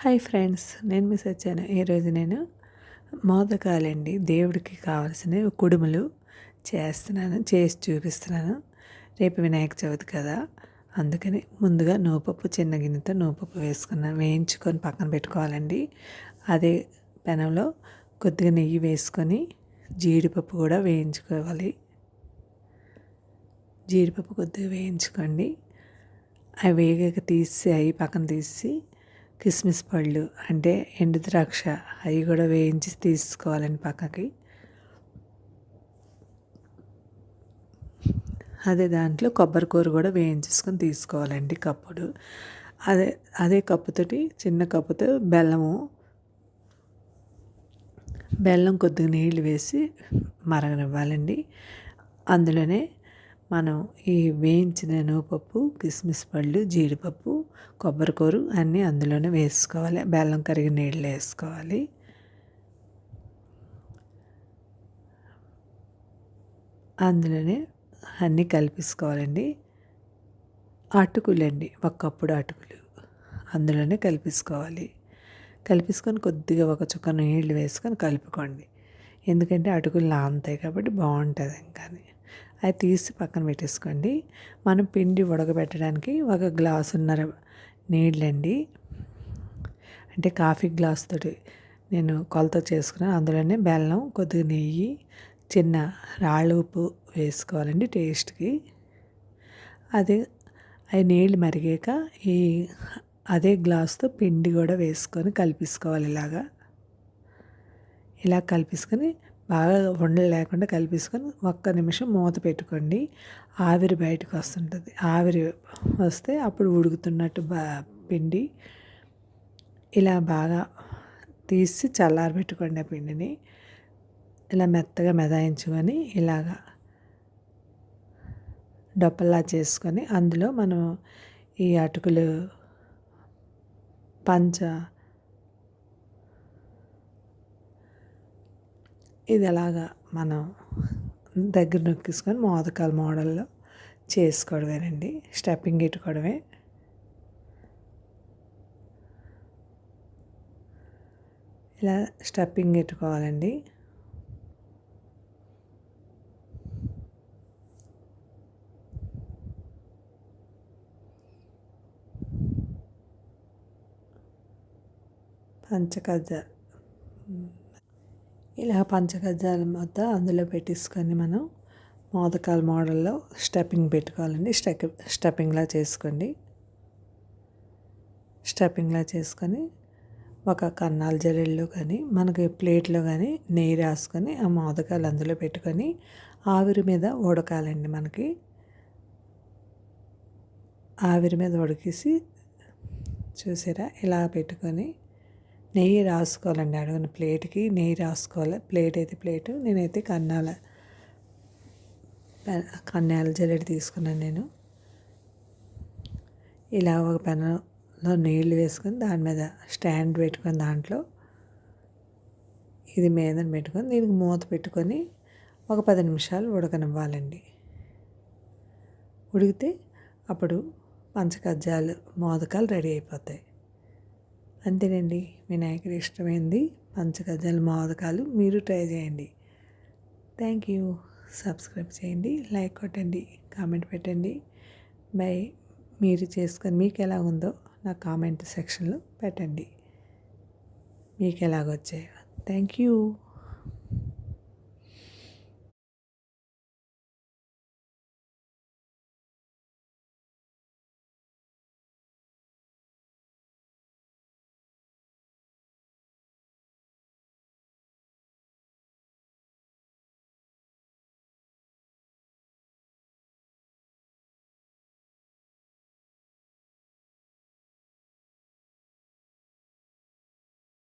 Hi friends నేను miss వచ్చాను ఈరోజు నేను మోదకాలండి. దేవుడికి కావాల్సిన కుడుములు చేస్తున్నాను చేసి చూపిస్తున్నాను. రేపు వినాయక చవితి కదా అందుకని ముందుగా నూపప్పు చిన్న గిన్నెతో నూపప్పు వేసుకున్నాను. వేయించుకొని పక్కన పెట్టుకోవాలండి. అదే పెనంలో కొద్దిగా నెయ్యి వేసుకొని జీడిపప్పు కూడా వేయించుకోవాలి. జీడిపప్పు కొద్దిగా వేయించుకోండి. అవి వేగాక తీసి అవి పక్కన తీసి కిస్మిస్ పళ్ళు అంటే ఎండు ద్రాక్ష అవి కూడా వేయించి తీసుకోవాలండి పక్కకి. అదే దాంట్లో కొబ్బరి కూర కూడా వేయించేసుకొని తీసుకోవాలండి కప్పుడు. అదే అదే కప్పుతోటి చిన్న కప్పుతో బెల్లము బెల్లం కొద్దిగా నీళ్ళు వేసి మరగనివ్వాలండి. అందులోనే మనం ఈ వేయించిన నువ్వుపప్పు కిస్మిస్ పళ్ళు జీడిపప్పు కొబ్బరికూరు అన్నీ అందులోనే వేసుకోవాలి. బెల్లం కరిగి నీళ్ళు వేసుకోవాలి. అందులోనే అన్నీ కలిపేసుకోవాలండి. అటుకులండి ఒకప్పుడు అటుకులు అందులోనే కలిపేసుకోవాలి. కలిపేసుకొని కొద్దిగా ఒక చుక్క నీళ్ళు వేసుకొని కలుపుకోండి. ఎందుకంటే అటుకులు నానతాయి కాబట్టి బాగుంటుంది ఇంకా అది తీసి పక్కన పెట్టేసుకోండి. మనం పిండి ఉడకబెట్టడానికి ఒక గ్లాసున్నర నీళ్ళండి. అంటే కాఫీ గ్లాస్ తోటి నేను కొలత చేసుకున్నాను. అందులోనే బెల్లం కొద్దిగా నెయ్యి చిన్న రాళ్ళ ఉప్పు వేసుకోవాలండి టేస్ట్కి. అదే అవి నీళ్ళు మరిగాక ఈ అదే గ్లాస్తో పిండి కూడా వేసుకొని కలిపేసుకోవాలి ఇలాగా. ఇలా కలిపేసుకొని బాగా ఉండలు లేకుండా కలిపేసుకొని ఒక్క నిమిషం మూత పెట్టుకోండి. ఆవిరి బయటకు వస్తుంటుంది. ఆవిరి వస్తే అప్పుడు ఉడుకుతున్నట్టు బా పిండి ఇలా బాగా తీసి చల్లారబెట్టుకోండి ఆ పిండిని. ఇలా మెత్తగా మెదాయించుకొని ఇలాగా డొప్పల్లా చేసుకొని అందులో మనం ఈ అటుకులు పంచ ఇది ఎలాగా మనం దగ్గర నొక్కేసుకొని మోదకాల మోడల్లో చేసుకోవడమేనండి. స్టెప్పింగ్ ఇట్టుకోవడమే ఇలా స్టెప్పింగ్ పెట్టుకోవాలండి పంచకజ్జ ఇలా పంచగజాల మొత్తం అందులో పెట్టేసుకొని మనం మోదకాల మోడల్లో స్టెప్పింగ్ పెట్టుకోవాలండి. స్టెక్ స్టెప్పింగ్లా చేసుకోండి. స్టెప్పింగ్లా చేసుకొని ఒక కన్నాల జల్లెల్లో కానీ మనకి ప్లేట్లో కానీ నెయ్యి రాసుకొని ఆ మోదకాలు అందులో పెట్టుకొని ఆవిరి మీద ఉడకాలండి మనకి. ఆవిరి మీద ఉడికేసి చూసారా? ఇలా పెట్టుకొని నెయ్యి రాసుకోవాలండి అడుగున ప్లేట్కి నెయ్యి రాసుకోవాలి. ప్లేట్ అయితే ప్లేటు నేనైతే కన్నాల కన్నాల జల్లెడ తీసుకున్నాను నేను. ఇలా ఒక పెనంలో నీళ్ళు వేసుకొని దాని మీద స్టాండ్ పెట్టుకొని దాంట్లో ఇది మీద పెట్టుకొని దీనికి మూత పెట్టుకొని ఒక పది నిమిషాలు ఉడకనివ్వాలండి. ఉడికితే అప్పుడు పంచకజ్జాలు మోదకాలు రెడీ అయిపోతాయి. అంతేనండి. వినాయకుడు ఇష్టమైంది. పంచగజాల మోదకాలు మీరు ట్రై చేయండి. Thank you. సబ్స్క్రైబ్ చేయండి లైక్ కొట్టండి కామెంట్ పెట్టండి. బై. మీరు చేసుకొని మీకు ఎలా ఉందో నా కామెంట్ సెక్షన్లో పెట్టండి. మీకు ఎలాగొచ్చాయో. Thank you.